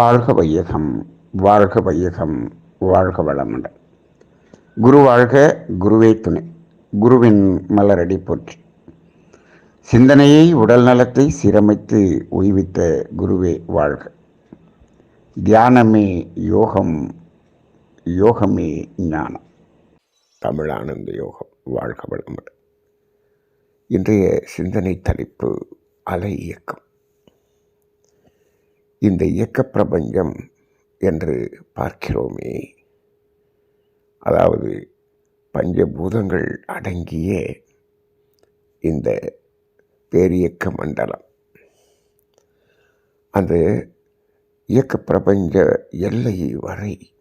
வாழ்க வையகம் வாழ்க வையகம் வாழ்க வளமுடன். குரு வாழ்க குருவே துணை. குருவின் மலரடி போற்றி. சிந்தனையை உடல் நலத்தை சீரமைத்து உய்வித்த குருவே வாழ்க. தியானமே யோகம் யோகமே ஞானம். தமிழானந்த யோகம் வாழ்க வளமுடன். இன்றைய சிந்தனை தலைப்பு அலை இயக்கம். இந்த இயக்க பிரபஞ்சம் என்று பார்க்கிறோமே. அதாவது பஞ்சபூதங்கள் அடங்கிய இந்த பேரியக்க மண்டலம். அந்த இயக்க பிரபஞ்ச எல்லை வரை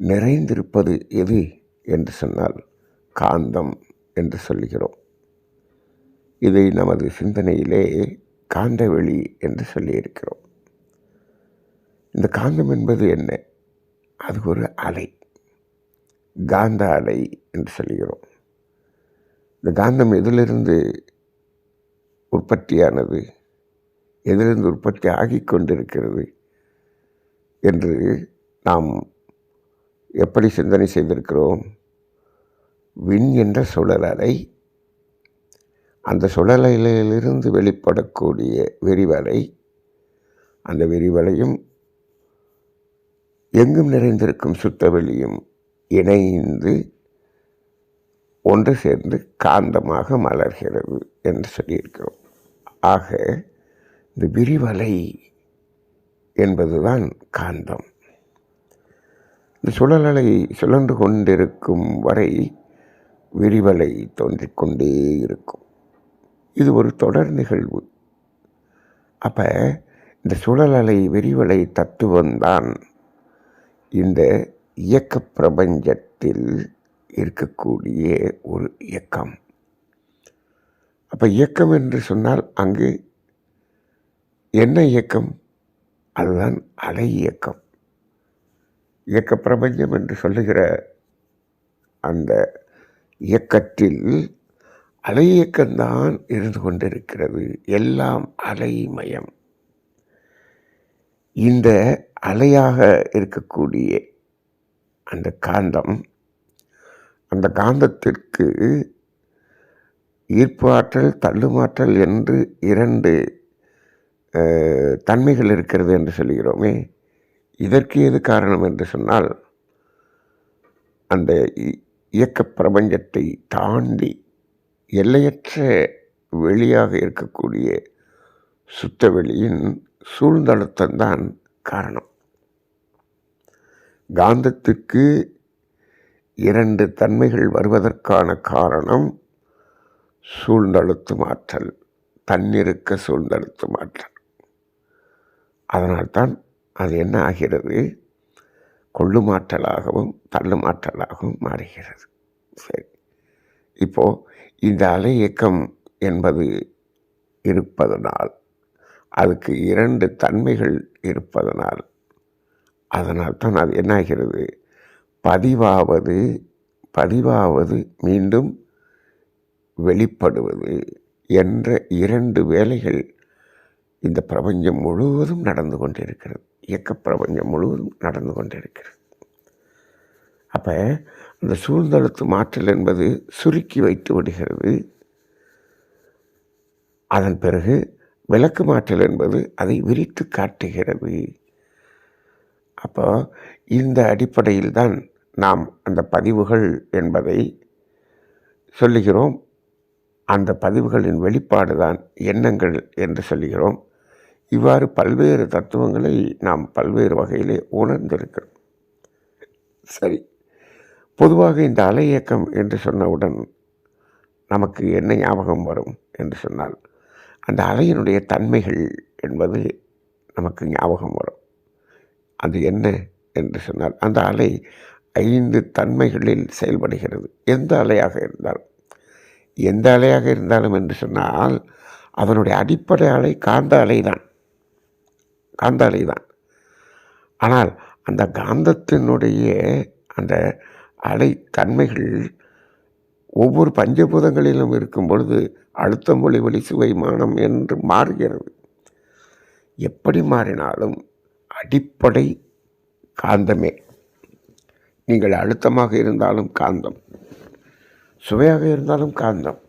நிறைந்திருப்பது எது என்று சொன்னால் காந்தம் என்று சொல்லுகிறோம். இதை நமது சிந்தனையிலே காந்தவெளி என்று சொல்லியிருக்கிறோம். இந்த காந்தம் என்பது என்ன? அது ஒரு அலை. காந்த அலை என்று சொல்கிறோம். இந்த காந்தம் எதிலிருந்து உற்பத்தியானது? எதிலிருந்து உற்பத்தி ஆகிக் கொண்டிருக்கிறது? என்று நாம் எப்படி சிந்தனை செய்திருக்கிறோம்? விண் என்ற சுழல் அலை. அந்த சுழலையிலிருந்து வெளிப்படக்கூடிய விரிவலை அந்த விரிவலையும் எங்கும் நிறைந்திருக்கும் சுத்தவெளியும் இணைந்து ஒன்று சேர்ந்து காந்தமாக மலர்கிறது என்று சொல்லியிருக்கிறோம். ஆக இந்த விரிவலை என்பதுதான் காந்தம். இந்த சுழலலை சுழன்று கொண்டிருக்கும் வரை விரிவலை தோன்றிக்கொண்டே இருக்கும். இது ஒரு தொடர் நிகழ்வு. அப்போ இந்த சுழலலை விரிவலை தத்துவம்தான் இந்த இயக்க பிரபஞ்சத்தில் இருக்கக்கூடிய ஒரு இயக்கம். அப்போ இயக்கம் என்று சொன்னால் அங்கு என்ன இயக்கம்? அதுதான் அலை இயக்கம். இயக்க பிரபஞ்சம் என்று சொல்லுகிற அந்த இயக்கத்தில் அலை இயக்கம்தான் இருந்து கொண்டிருக்கிறது. எல்லாம் அலைமயம். இந்த அலையாக இருக்கக்கூடிய அந்த காந்தம் அந்த காந்தத்திற்கு ஈர்ப்பு ஆற்றல் தள்ளுமாற்றல் என்று இரண்டு தன்மைகள் இருக்கிறது என்று சொல்கிறோமே. இதற்கு எது காரணம் என்று சொன்னால் அந்த இயக்க பிரபஞ்சத்தை தாண்டி எல்லையற்ற வெளியாக இருக்கக்கூடிய சுத்தவெளியின் சூழ்ந்தழுத்தம்தான் காரணம். காந்தத்துக்கு இரண்டு தன்மைகள் வருவதற்கான காரணம் சூழ்ந்தழுத்தும் ஆற்றல் தன்னிருக்க சூழ்ந்தழுத்தும் ஆற்றல் அதனால்தான் அது என்ன ஆகிறது? கொள்ளுமாற்றலாகவும் தள்ளுமாற்றலாகவும் மாறுகிறது. சரி. இப்போது இந்த அலை இயக்கம் என்பது இருப்பதனால் அதுக்கு இரண்டு தன்மைகள் இருப்பதனால் அதனால் தான் அது என்னாகிறது? பதிவாவது பதிவாவது மீண்டும் வெளிப்படுவது என்ற இரண்டு வேலைகள் இந்த பிரபஞ்சம் முழுவதும் நடந்து கொண்டிருக்கிறது. இயக்க பிரபஞ்சம் முழுவதும் நடந்து கொண்டிருக்கிறது. அப்போ அந்த சூழ்ந்தழுத்து மாற்றல் என்பது சுருக்கி வைத்து விடுகிறது. அதன் பிறகு விளக்கு மாற்றல் என்பது அதை விரித்து காட்டுகிறது. அப்போ இந்த அடிப்படையில் தான் நாம் அந்த பதிவுகள் என்பதை சொல்லுகிறோம். அந்த பதிவுகளின் வெளிப்பாடு தான் எண்ணங்கள் என்று சொல்லுகிறோம். இவ்வாறு பல்வேறு தத்துவங்களை நாம் பல்வேறு வகையிலே உணர்ந்திருக்கிறோம். சரி. பொதுவாக இந்த அலை இயக்கம் என்று சொன்னவுடன் நமக்கு என்ன ஞாபகம் வரும் என்று சொன்னால் அந்த அலையினுடைய தன்மைகள் என்பது நமக்கு ஞாபகம் வரும். அது என்ன என்று சொன்னால் அந்த அலை ஐந்து தன்மைகளில் செயல்படுகிறது. எந்த அலையாக இருந்தாலும் எந்த அலையாக இருந்தாலும் என்று சொன்னால் அதனுடைய அடிப்படை அலை காந்த அலை தான் காந்த அலை தான் ஆனால் அந்த காந்தத்தினுடைய அந்த அலை தன்மைகள் ஒவ்வொரு பஞ்சபூதங்களிலும் இருக்கும் பொழுது அழுத்தம் ஒளி ஒளி சுவை மானம் என்று மாறுகிறது. எப்படி மாறினாலும் அடிப்படை காந்தமே. நீங்கள் அழுத்தமாக இருந்தாலும் காந்தம். சுவையாக இருந்தாலும் காந்தம்.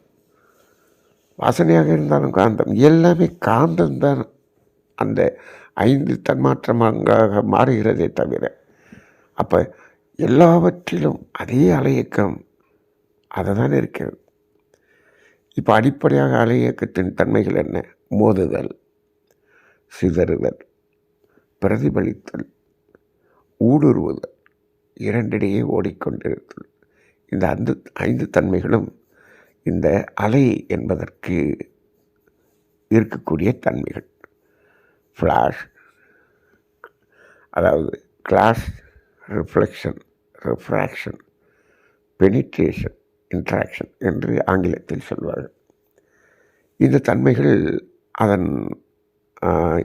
வாசனையாக இருந்தாலும் காந்தம். எல்லாமே காந்தம்தான் அந்த ஐந்து தன்மாற்றமாக மாறுகிறதே தவிர. அப்போ எல்லாவற்றிலும் அதே அலையக்கம் அதை தான் இருக்கிறது. இப்போ அடிப்படையாக அலையக்கத்தின் தன்மைகள் என்ன? மோதுதல் சிதறுதல். பிரதிபலித்தல். ஊடுருவுதல். இரண்டிடையே ஓடிக்கொண்டிருத்தல். இந்த அந்த ஐந்து தன்மைகளும் இந்த அலை என்பதற்கு இருக்கக்கூடிய தன்மைகள். ஃப்ளாஷ் அதாவது glass reflection refraction penetration interaction என்று ஆங்கிலத்தில் சொல்வார்கள். இந்த தன்மைகள் அதன்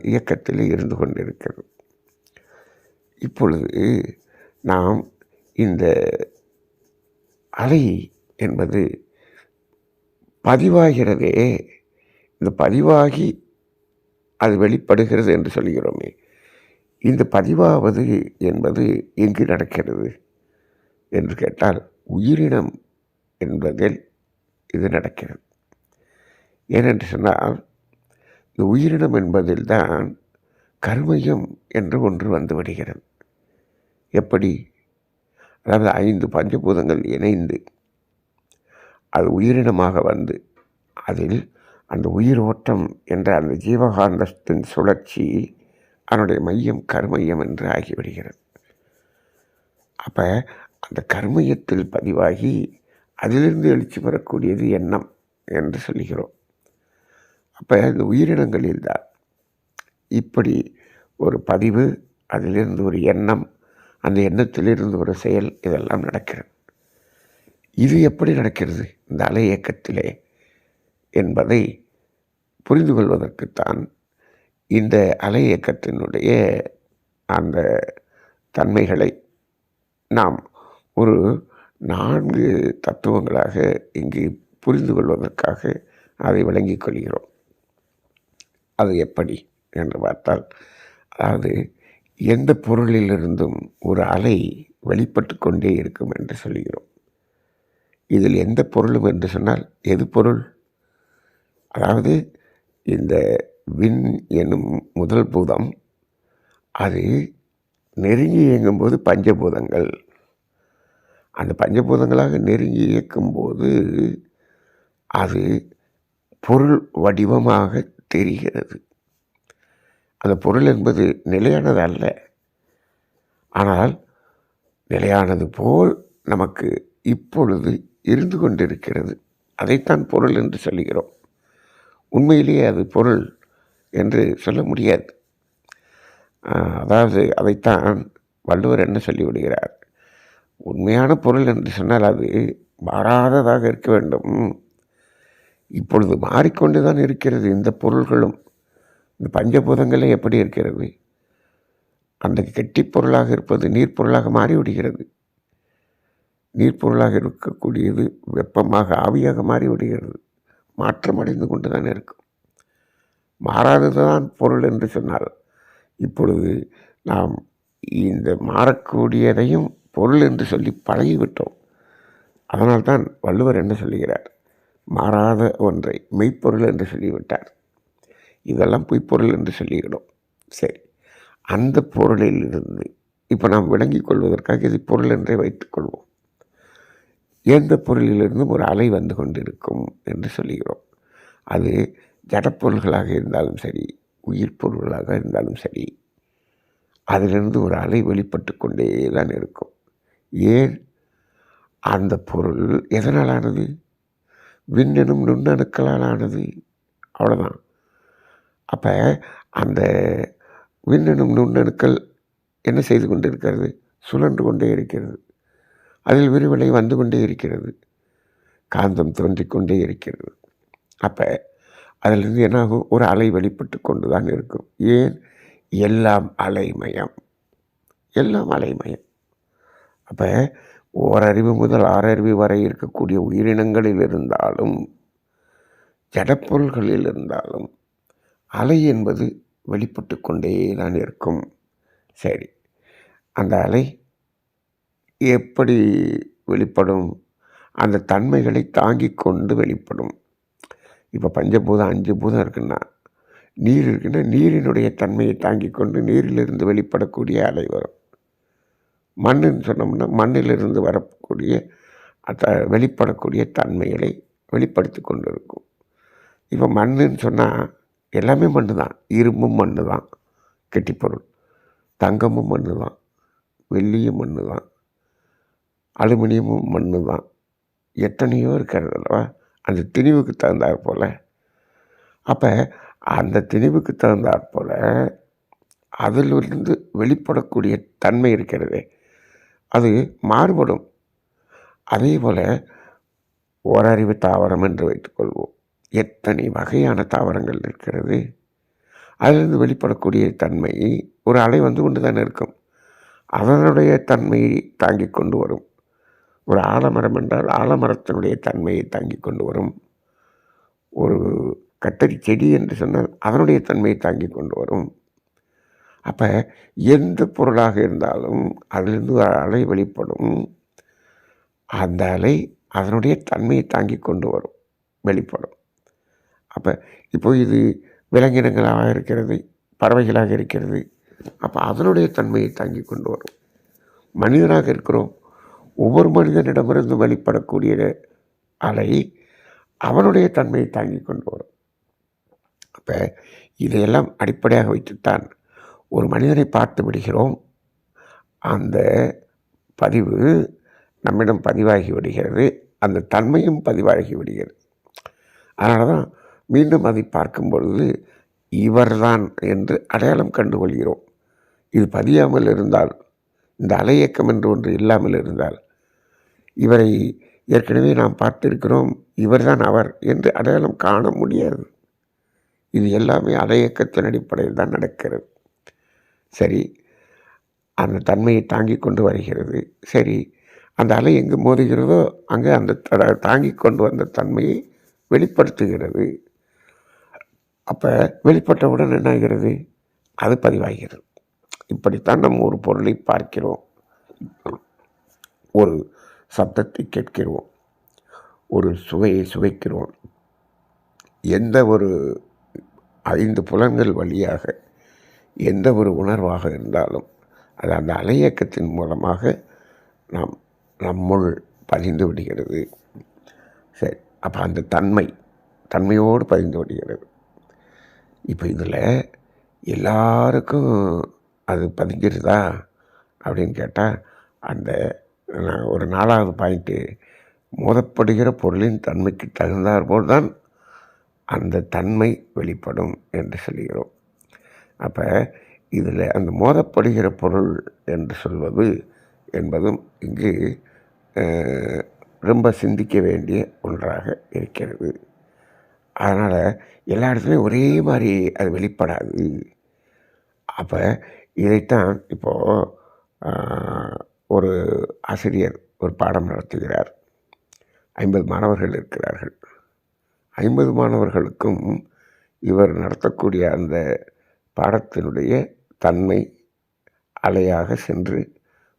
இயக்கத்தில் இருந்து கொண்டிருக்கிறது. இப்பொழுது நாம் இந்த அலை என்பது பதிவாகிறதே இந்த பதிவாகி அது வெளிப்படுகிறது என்று சொல்கிறோமே இந்த பதிவாவது என்பது எங்கு நடக்கிறது என்று கேட்டால் உயிரினம் என்பதில் இது நடக்கிறது. ஏனென்று சொன்னால் இந்த உயிரினம் என்பதில்தான் கர்மயம் என்று ஒன்று வந்துவிடுகிறது எப்படி? அதாவது ஐந்து பஞ்சபூதங்கள் இணைந்து அது உயிரினமாக வந்து அதில் அந்த உயிர் ஓட்டம் என்ற அந்த ஜீவகாந்தத்தின் சுழற்சி அதனுடைய மையம் கர்மயம் என்று ஆகிவிடுகிறது. அப்போ அந்த கர்மயத்தில் பதிவாகி அதிலிருந்து எழுச்சி பெறக்கூடியது எண்ணம் என்று சொல்கிறோம். அப்போ இந்த உயிரினங்களில் தான். இப்படி ஒரு பதிவு அதிலிருந்து ஒரு எண்ணம் அந்த எண்ணத்திலிருந்து ஒரு செயல் இதெல்லாம் நடக்கிறது. இது எப்படி நடக்கிறது? இந்த அலை இயக்கத்திலே என்பதை புரிந்து கொள்வதற்குத்தான் இந்த அலை இயக்கத்தினுடைய அந்த தன்மைகளை நாம் ஒரு நான்கு தத்துவங்களாக இங்கு புரிந்து கொள்வதற்காக அதை விளங்கிக் கொள்கிறோம். அது எப்படி என்று பார்த்தால் அதாவது எந்த பொருளிலிருந்தும் ஒரு அலை வெளிப்பட்டு கொண்டே இருக்கும் என்று சொல்கிறோம் இதில் எந்த பொருளும் என்று சொன்னால் எது பொருள்? அதாவது இந்த விண் எனும் முதல் பூதம் அது நெருங்கி இயங்கும்போது பஞ்சபூதங்கள். அந்த பஞ்சபூதங்களாக நெருங்கி இயக்கும்போது அது பொருள் வடிவமாக தெரிகிறது. அந்த பொருள் என்பது நிலையானது அல்ல. ஆனால் நிலையானது போல் நமக்கு இப்பொழுது இருந்து கொண்டிருக்கிறது. அதைத்தான் பொருள் என்று சொல்கிறோம். உண்மையிலேயே அது பொருள் என்று சொல்ல முடியாது. அதாவது அதைத்தான் வள்ளுவர் என்ன சொல்லிவிடுகிறார்? உண்மையான பொருள் என்று சொன்னால் அது மாறாததாக இருக்க வேண்டும். இப்பொழுது மாறிக்கொண்டு தான் இருக்கிறது இந்த பொருள்களும். இந்த பஞ்சபூதங்களே எப்படி இருக்கிறது அந்த கெட்டி பொருளாக இருப்பது நீர்ப்பொருளாக மாறிவிடுகிறது. நீர்ப்பொருளாக இருக்கக்கூடியது வெப்பமாக ஆவியாக மாறிவிடுகிறது. மாற்றம் அடைந்து கொண்டு தான் இருக்கும். மாறாததுதான் பொருள் என்று சொன்னார் இப்பொழுது நாம் இந்த மாறக்கூடியதையும் பொருள் என்று சொல்லி பழகிவிட்டோம். அதனால்தான் வள்ளுவர் என்ன சொல்லுகிறார்? மாறாத ஒன்றை மெய்ப்பொருள் என்று சொல்லிவிட்டார். இதெல்லாம் பொய்ப்பொருள் என்று சொல்லிவிடும். சரி அந்த பொருளில் இருந்து இப்போ நாம் விளங்கிக் கொள்வதற்காக இது பொருள் என்றே வைத்துக்கொள்வோம் எந்த பொருளிலிருந்தும் ஒரு அலை வந்து கொண்டிருக்கும் என்று சொல்லுகிறோம். அது ஜடப்பொருள்களாக இருந்தாலும் சரி உயிர் பொருள்களாக இருந்தாலும் சரி அதிலிருந்து ஒரு அலை வெளிப்பட்டு கொண்டே தான் இருக்கும். ஏன்? அந்த பொருள் எதனால் ஆனது விண்ணெனும் நுண்ணணுக்களால் ஆனது அவ்வளோதான் அப்போ அந்த விண்ணெனும் நுண்ணணுக்கள் என்ன செய்து கொண்டு இருக்கிறது? சுழன்று கொண்டே இருக்கிறது. அதில் விரிவலை வந்து கொண்டே இருக்கிறது. காந்தம் தோன்றிக்கொண்டே இருக்கிறது. அப்போ அதிலிருந்து என்னாகும்? ஒரு அலை வெளிப்பட்டு கொண்டு தான் இருக்கும். ஏன்? எல்லாம் அலைமயம். எல்லாம் அலைமயம். அப்போ ஓரறிவு முதல் ஆறறிவு வரை இருக்கக்கூடிய உயிரினங்களில் இருந்தாலும் ஜடப்பொருள்களில் இருந்தாலும் அலை என்பது வெளிப்பட்டு கொண்டே தான் இருக்கும். சரி அந்த அலை எப்படி வெளிப்படும்? அந்த தன்மைகளை தாங்கி கொண்டு வெளிப்படும். இப்போ பஞ்சபூதம் அஞ்சு பூதம் இருக்குன்னா நீர் இருக்குன்னா நீரினுடைய தன்மையை தாங்கிக் கொண்டு நீரிலிருந்து வெளிப்படக்கூடிய அலை வரும். மண்ணுன்னு சொன்னோம்னா மண்ணிலிருந்து வரக்கூடிய அந்த வெளிப்படக்கூடிய தன்மைகளை வெளிப்படுத்தி கொண்டு இருக்கும் இப்போ மண்ணுன்னு சொன்னால் எல்லாமே மண்ணு தான் இரும்பும் மண்ணு தான் கெட்டிப்பொருள் தங்கமும் மண்ணு தான் வெள்ளியும் மண்ணு தான் அலுமினியமும் மண்ணு தான் எத்தனையோ இருக்கிறது அல்லவா? அந்த திணிவுக்கு தகுந்தாற் போல். அப்போ அந்த திணிவுக்கு தகுந்தாற் போல் அதிலிருந்து வெளிப்படக்கூடிய தன்மை இருக்கிறதே. அது மாறுபடும். அதே போல் ஓரறிவு தாவரம் என்று வைத்துக்கொள்வோம். எத்தனை வகையான தாவரங்கள் இருக்கிறது அதிலிருந்து வெளிப்படக்கூடிய தன்மை ஒரு அலை வந்து கொண்டு தான் இருக்கும். அதனுடைய தன்மையை தாங்கிக் கொண்டு வரும். ஒரு ஆலமரம் என்றால் ஆலமரத்தினுடைய தன்மையை தாங்கிக் கொண்டு வரும். ஒரு கத்தரி செடி என்று சொன்னால் அதனுடைய தன்மையை தாங்கிக் கொண்டு வரும். அப்போ எந்த பொருளாக இருந்தாலும் அதிலிருந்து ஒரு அலை வெளிப்படும். அந்த அலை அதனுடைய தன்மையை தாங்கிக் கொண்டு வரும் வெளிப்படும். அப்போ இப்போ இது விலங்கினங்களாக இருக்கிறது பறவைகளாக இருக்கிறது அப்போ அதனுடைய தன்மையை தாங்கிக் கொண்டு வரும். மனிதனாக இருக்கிறோம் ஒவ்வொரு மனிதனிடமிருந்து வெளிப்படக்கூடிய அலை அவனுடைய தன்மையை தாங்கிக் கொண்டு வரும். அப்போ இதையெல்லாம் அடிப்படையாக வைத்துத்தான் ஒரு மனிதனை பார்த்து விடுகிறோம். அந்த பதிவு நம்மிடம் பதிவாகி விடுகிறது. அந்த தன்மையும் பதிவாகி விடுகிறது. அதனால தான் மீண்டும் அதை பார்க்கும் பொழுது இவர்தான் என்று அடையாளம் கண்டுகொள்கிறோம். இது பதியாமல் இருந்தால் இந்த அலையக்கம் என்று ஒன்று இல்லாமல் இருந்தால் இவரை ஏற்கனவே நாம் பார்த்திருக்கிறோம். இவர்தான் அவர் என்று அடையாளம் காண முடியாது. இது எல்லாமே அலையக்கத்தின் அடிப்படையில் தான் நடக்கிறது. சரி அந்த தன்மையை தாங்கி கொண்டு வருகிறது. சரி அந்த அலை எங்கு மோதுகிறதோ அங்கே அந்த தாங்கி கொண்டு வந்த தன்மையை வெளிப்படுத்துகிறது. அப்போ வெளிப்பட்டவுடன் என்ன ஆகிறது அது பதிவாகிறது. இப்படித்தான் நம்ம ஒரு பொருளை பார்க்கிறோம். ஒரு சப்தத்தை கேட்கிறோம். ஒரு சுவையை சுவைக்கிறோம். எந்த ஒரு ஐந்து புலன்கள் வழியாக எந்த ஒரு உணர்வாக இருந்தாலும் அது அந்த அலையக்கத்தின் மூலமாக நாம் நம்முள் பதிந்து விடுகிறது. சரி அப்போ அந்த தன்மை தன்மையோடு பதிந்து விடுகிறது. இப்போ இதில் எல்லாருக்கும் அது பதிஞ்சிருதா அப்படின்னு கேட்டால் அந்த நான் ஒரு நாலாவது பாயிண்ட்டு மோதப்படுகிற பொருளின் தன்மைக்கு தகுந்தாற்போல் தான் அந்த தன்மை வெளிப்படும் என்று சொல்கிறோம். அப்போ இதில் அந்த மோதப்படுகிற பொருள் என்று சொல்வது என்பதும் இங்கு ரொம்ப சிந்திக்க வேண்டிய ஒன்றாக இருக்கிறது. அதனால் எல்லா இடத்துலையும் ஒரே மாதிரி அது வெளிப்படாது. அப்போ இதைத்தான் இப்போது ஒரு ஆசிரியர் ஒரு பாடம் நடத்துகிறார். ஐம்பது மாணவர்கள் இருக்கிறார்கள். ஐம்பது மாணவர்களுக்கும் இவர் நடத்தக்கூடிய அந்த பாடத்தினுடைய தன்மை அலையாக சென்று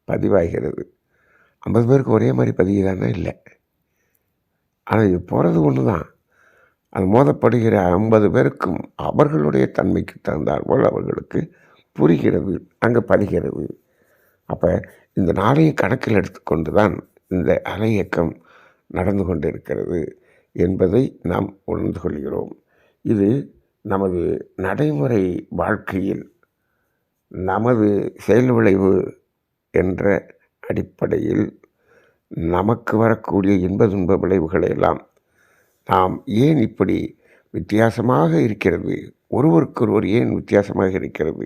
பதிவாகிறது. ஐம்பது பேருக்கு ஒரே மாதிரி பதிகிறான்னா இல்லை. ஆனால் இது போகிறது ஒன்று தான். அது மோதப்படுகிற ஐம்பது பேருக்கும் அவர்களுடைய தன்மைக்கு தகுந்தால் போல் அவர்களுக்கு புரிகிறது அங்கே பதிகிறது. அப்போ இந்த நாளையும் கணக்கில் எடுத்துக்கொண்டு தான் இந்த அலை இயக்கம் நடந்து கொண்டிருக்கிறது என்பதை நாம் உணர்ந்து கொள்கிறோம். இது நமது நடைமுறை வாழ்க்கையில் நமது செயல் விளைவு என்ற அடிப்படையில் நமக்கு வரக்கூடிய இன்ப துன்ப விளைவுகளை எல்லாம் நாம் ஏன் இப்படி வித்தியாசமாக இருக்கிறது? ஒருவருக்கொருவர் ஏன் வித்தியாசமாக இருக்கிறது?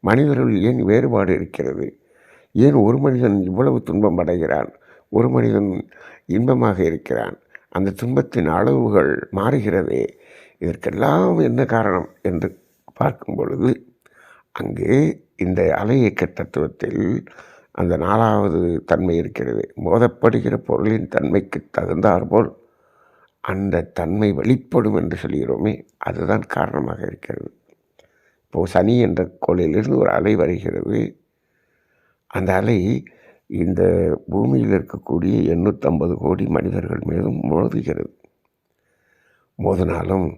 மனிதர்கள் ஏன் வேறுபாடு இருக்கிறது? ஏன் ஒரு மனிதன் இவ்வளவு துன்பம் அடைகிறான்? ஒரு மனிதன் இன்பமாக இருக்கிறான்? அந்த துன்பத்தின் அளவுகள் மாறுகிறதே இதற்கெல்லாம் என்ன காரணம் என்று பார்க்கும் பொழுது அங்கே இந்த அலையக்க தத்துவத்தில் அந்த நாலாவது தன்மை இருக்கிறது. மோதப்படுகிற பொருளின் தன்மைக்கு தகுந்தாற்போல் அந்த தன்மை வெளிப்படும் என்று சொல்கிறோமே அதுதான் காரணமாக இருக்கிறது. இப்போது சனி என்ற கோளிலிருந்து ஒரு அலை வருகிறது. அந்த அலை இந்த பூமியில் இருக்கக்கூடிய எண்ணூற்றம்பது கோடி மனிதர்கள் மீதும் மோதுகிறது. மோதினாலும்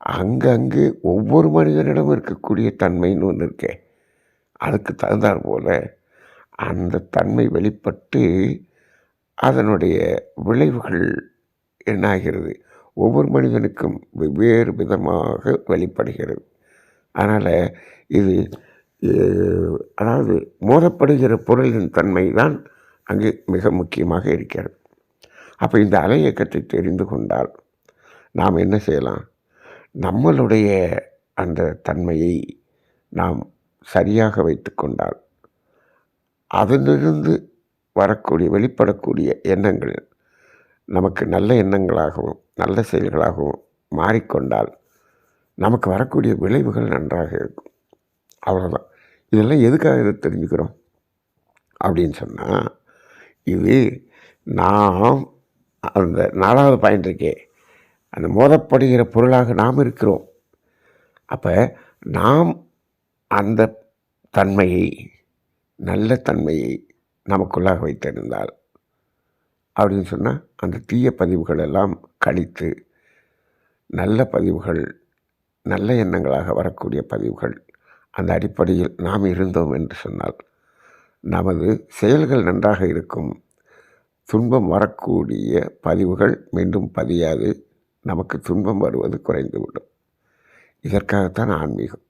அங்கங்கே ஒவ்வொரு மனிதனிடம் இருக்கக்கூடிய தன்மைன்னு ஒன்று இருக்கே. அதுக்கு தகுந்தாற் போல அந்த தன்மை வெளிப்பட்டு அதனுடைய விளைவுகள் என்னாகிறது? ஒவ்வொரு மனிதனுக்கும் வெவ்வேறு விதமாக வெளிப்படுகிறது. அதனால் இது அதாவது மோதப்படுகிற பொருளின் தன்மை தான் அங்கே மிக முக்கியமாக இருக்கிறது. அப்போ இந்த அலை இயக்கத்தை தெரிந்து கொண்டால் நாம் என்ன செய்யலாம்? நம்மளுடைய அந்த தன்மையை நாம் சரியாக வைத்து கொண்டால் அதிலிருந்து வரக்கூடிய வெளிப்படக்கூடிய எண்ணங்கள் நமக்கு நல்ல எண்ணங்களாகவும் நல்ல செயல்களாகவும் மாறிக்கொண்டால் நமக்கு வரக்கூடிய விளைவுகள் நன்றாக இருக்கும். அவ்வளோதான் இதெல்லாம் எதுக்காக இதை தெரிஞ்சுக்கிறோம்? அப்படின்னு சொன்னால் இது நாம் அந்த நாலாவது பாயிண்ட் இருக்கே. அந்த மோதப்படுகிற பொருளாக நாம் இருக்கிறோம். அப்போ நாம் அந்த தன்மையை நல்ல தன்மையை நமக்குள்ளாக வைத்திருந்தால் அப்படின்னு சொன்னால் அந்த தீய பதிவுகள் எல்லாம் கழித்து நல்ல பதிவுகள் நல்ல எண்ணங்களாக வரக்கூடிய பதிவுகள் அந்த அடிப்படையில் நாம் இருந்தோம் என்று சொன்னால் நமது செயல்கள் நன்றாக இருக்கும் துன்பம் வரக்கூடிய பதிவுகள் மீண்டும் பதியாது. நமக்கு துன்பம் வருவது குறைந்துவிடும் இதற்காகத்தான் ஆன்மீகம்.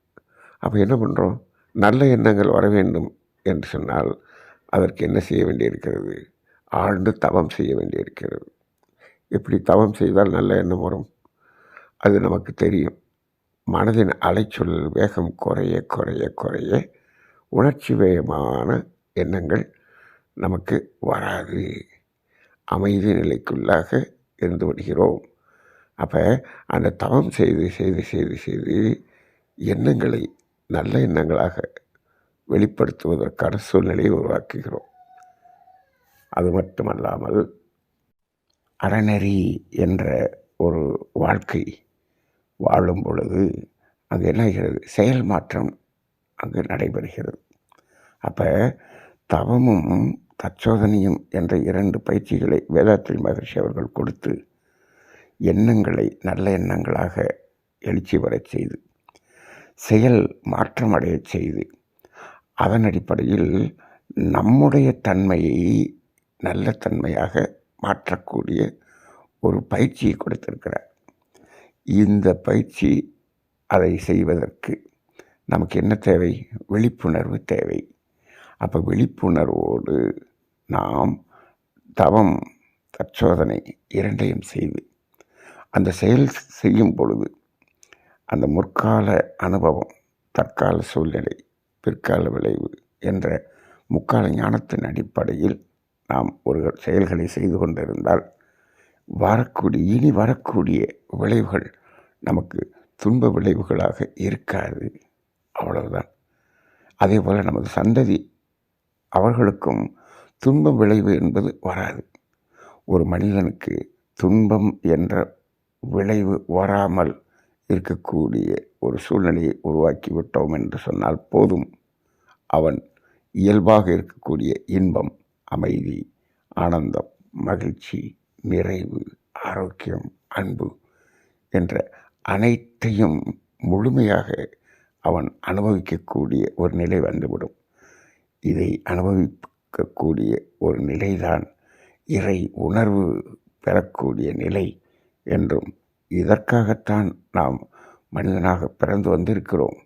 அப்போ என்ன பண்ணுறோம் நல்ல எண்ணங்கள் வர வேண்டும் என்று சொன்னால் அதற்கு என்ன செய்ய வேண்டியிருக்கிறது? ஆழ்ந்து தவம் செய்ய வேண்டியிருக்கிறது. எப்படி தவம் செய்தால் நல்ல எண்ணம் வரும். அது நமக்கு தெரியும். மனதின் அலைச்சொல் வேகம் குறைய குறைய குறைய உணர்ச்சி வேகமான எண்ணங்கள் நமக்கு வராது. அமைதி நிலைக்குள்ளாக இருந்து விடுகிறோம். அப்போ அந்த தவம் செய்து செய்து செய்து செய்து எண்ணங்களை நல்ல எண்ணங்களாக வெளிப்படுத்துவதற்கான சூழ்நிலையை உருவாக்குகிறோம். அது மட்டுமல்லாமல் அறநெறி என்ற ஒரு வாழ்க்கை வாழும் பொழுது அங்கே என்ன ஆகிறது? செயல் மாற்றம் அங்கு நடைபெறுகிறது. அப்போ தவமும் தற்சோதனையும் என்ற இரண்டு பயிற்சிகளை வேதாத்ரி மகர்ஷி அவர்கள் கொடுத்து எண்ணங்களை நல்ல எண்ணங்களாக எழுச்சி வரச் செய்து செயல் மாற்றமடையச் செய்து அதன் அடிப்படையில் நம்முடைய தன்மையை நல்ல தன்மையாக மாற்றக்கூடிய ஒரு பயிற்சியை கொடுத்திருக்கிறார். இந்த பயிற்சி அதை செய்வதற்கு நமக்கு என்ன தேவை? விழிப்புணர்வு தேவை. அப்போ விழிப்புணர்வோடு நாம் தவம் தற்சோதனை இரண்டையும் செய்து அந்த செயல் செய்யும் பொழுது அந்த முற்கால அனுபவம் தற்கால சூழ்நிலை பிற்கால விளைவு என்ற முக்கால ஞானத்தின் அடிப்படையில் நாம் ஒரு செயல்களை செய்து கொண்டிருந்தால் வரக்கூடிய இனி வரக்கூடிய விளைவுகள் நமக்கு துன்ப விளைவுகளாக இருக்காது. அவ்வளவுதான். அதே போல் நமது சந்ததி அவர்களுக்கும் துன்ப விளைவு என்பது வராது. ஒரு மனிதனுக்கு துன்பம் என்ற விளைவு வராமல் இருக்கக்கூடிய ஒரு சூழ்நிலையை உருவாக்கி விட்டோம் என்று சொன்னால் போதும். அவன் இயல்பாக இருக்கக்கூடிய இன்பம் அமைதி ஆனந்தம் மகிழ்ச்சி நிறைவு ஆரோக்கியம் அன்பு என்ற அனைத்தையும் முழுமையாக அவன் அனுபவிக்கக்கூடிய ஒரு நிலை வந்துவிடும். இதை அனுபவிக்கக்கூடிய ஒரு நிலைதான் இறை உணர்வு பெறக்கூடிய நிலை. என்றும் இதற்காகத்தான் நாம் மனிதனாக பிறந்து வந்திருக்கிறோம்.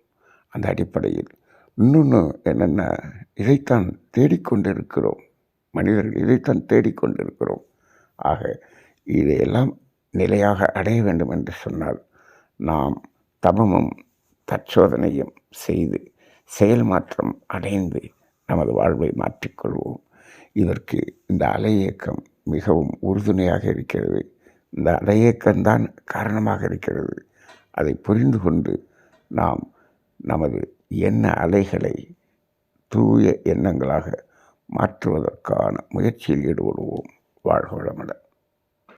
அந்த அடிப்படையில் இன்னொன்று என்னென்ன இதைத்தான் தேடிக்கொண்டிருக்கிறோம். மனிதர்கள் இதைத்தான் தேடிக்கொண்டிருக்கிறோம். ஆக இதையெல்லாம் நிலையாக அடைய வேண்டும் என்று சொன்னால் நாம் தபமும் தற்சோதனையும் செய்து செயல் மாற்றம் அடைந்து நமது வாழ்வை மாற்றிக்கொள்வோம். இதற்கு இந்த அலை இயக்கம் மிகவும் உறுதுணையாக இருக்கிறது. இந்த அலை இயக்கம்தான் காரணமாக இருக்கிறது. அதை புரிந்து கொண்டு நாம் நமது எண்ண அலைகளை தூய எண்ணங்களாக மாற்றுவதற்கான முயற்சியில் ஈடுபடுவோம். வாழ்க வளமுடன்.